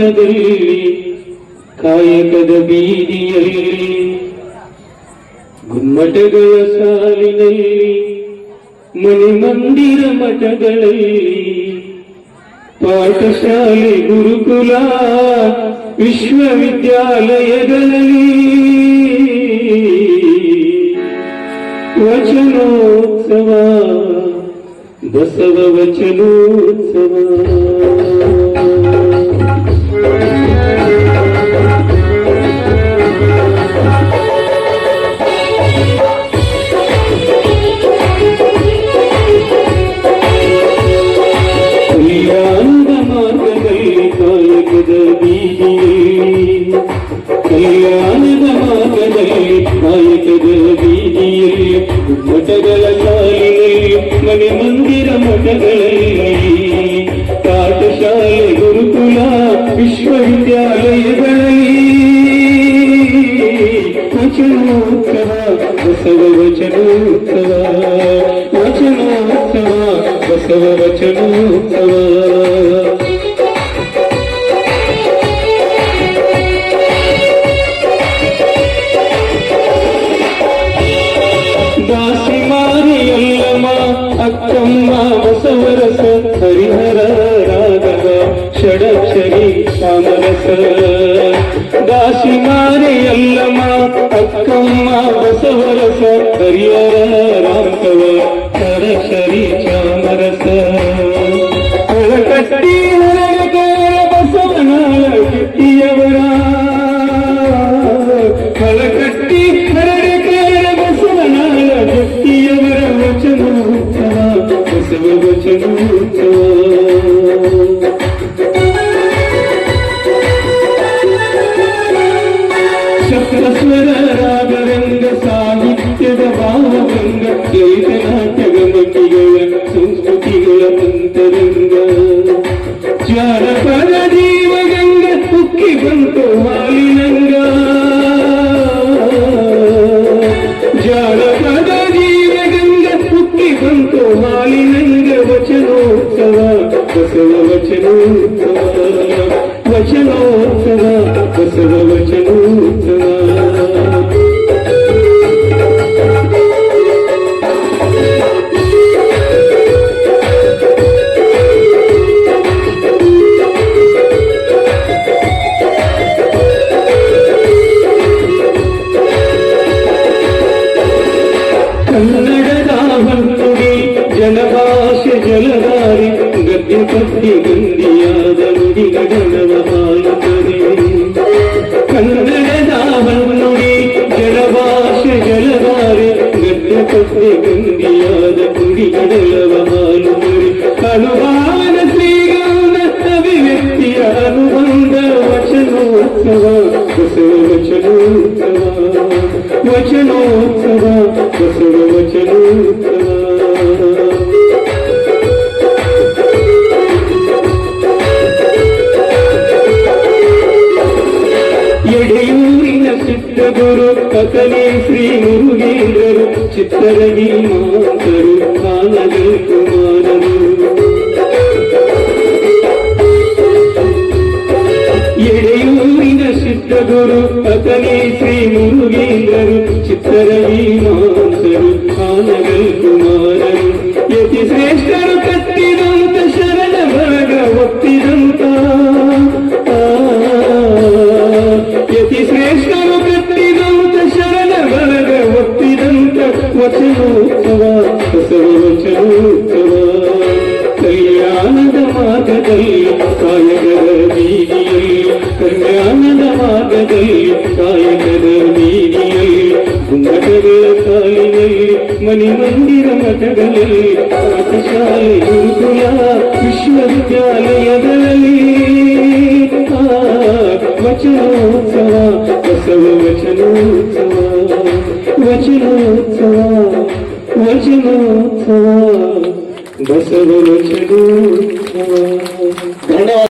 ಮಾರ್ಗದಲ್ಲಿ ಕಾಯಕದ ಬೀದಿಯಲ್ಲಿ ಗುಮ್ಮಟಗಳ ಸಾಲಿನಲ್ಲಿ ಮನೆ ಮಂದಿರ ಮಠಗಳಲ್ಲಿ ಪಾಠಶಾಲೆ ಗುರುಕುಲ ವಿಶ್ವವಿದ್ಯಾಲಯಗಳಲ್ಲಿ ವಚನೋತ್ಸವ ಬಸವ ವಚನೋತ್ಸವ. ಕಲ್ಯಾಣದ ಮಾರ್ಗದಲ್ಲಿ ಕಾಯಕದ ಬೀದಿಯಲ್ಲಿ ಮಠಗಳ ಸಾಲಿನಲ್ಲಿ ಮನೆ ಮಂದಿರ ಮಠಗಳಲ್ಲಿ ಪಾಠಶಾಲೆ ಗುರುಕುಲ ವಿಶ್ವವಿದ್ಯಾಲಯಗಳಲ್ಲಿ ವಚನೋತ್ಸವ ಬಸವ ವಚನೋತ್ಸವ ವಚನೋತ್ಸವ ಬಸವ ವಚನೋತ್ಸವ ब्रह्मा बसवरस हरिहर राघव षडक्षरी सामरस दासी मारियल्लमा अक्कम्मा बसवरस हरिहर புயல் வந்தெறிந்த கட்டி குந்தியாத முடி கடலவ கந்தனதாவன் நுடி ஜலவாச ஜலவாறு கட்ட கட்டி குந்தியாத முடி கடலவ மாலுமுடி கழுவான ஸ்ரீகாந்த விவக்திய அனுபந்த வச்சனோத்சவா வச்சனோத்சவா வச்சனோத்சவா வச்சனோத்சவா ಸಿದ್ಧಗುರು ಕಕಲೆ ಶ್ರೀ ಮುರುಗೇಂದ್ರರು ಚಿತ್ತರಗಿ ಮಾತರು ಕಾನಗಲ್ ಕುಮಾರರು ಎಡೆಯೂರಿನ ಸಿದ್ಧಗುರು ಅತನೇ ಶ್ರೀ ಮುರುಗೇಂದ್ರರು ಚಿತ್ತರವಿ ಮಾಂಸರು ಆನಗಲ್ ಕುಮಾರರು ಮಾರ್ಗದಲ್ಲಿ ಕಾಯಕದ ಬೀದಿಯಲ್ಲಿ ಕಲ್ಯಾಣದ ಮಾರ್ಗದಲ್ಲಿ ಕಾಯಕದ ಬೀದಿಯಲ್ಲಿ ಗುಮ್ಮಟಗಳ ಸಾಲಿನಲ್ಲಿ ಮನೆ ಮಂದಿರ ಮಠಗಳಲ್ಲಿ ಪಾಠಶಾಲೆ ಗುರುಕುಲ ವಿಶ್ವವಿದ್ಯಾಲಯಗಳಲ್ಲಿ ಆ, ವಚನೋತ್ಸವ ಬಸವ ವಚನೋತ್ಸವ ವಚನೋತ್ಸವ ವಚನೋತ್ಸವ ಬಸವ ವಚನೋತ್ಸವ ಧನ್ಯವಾದ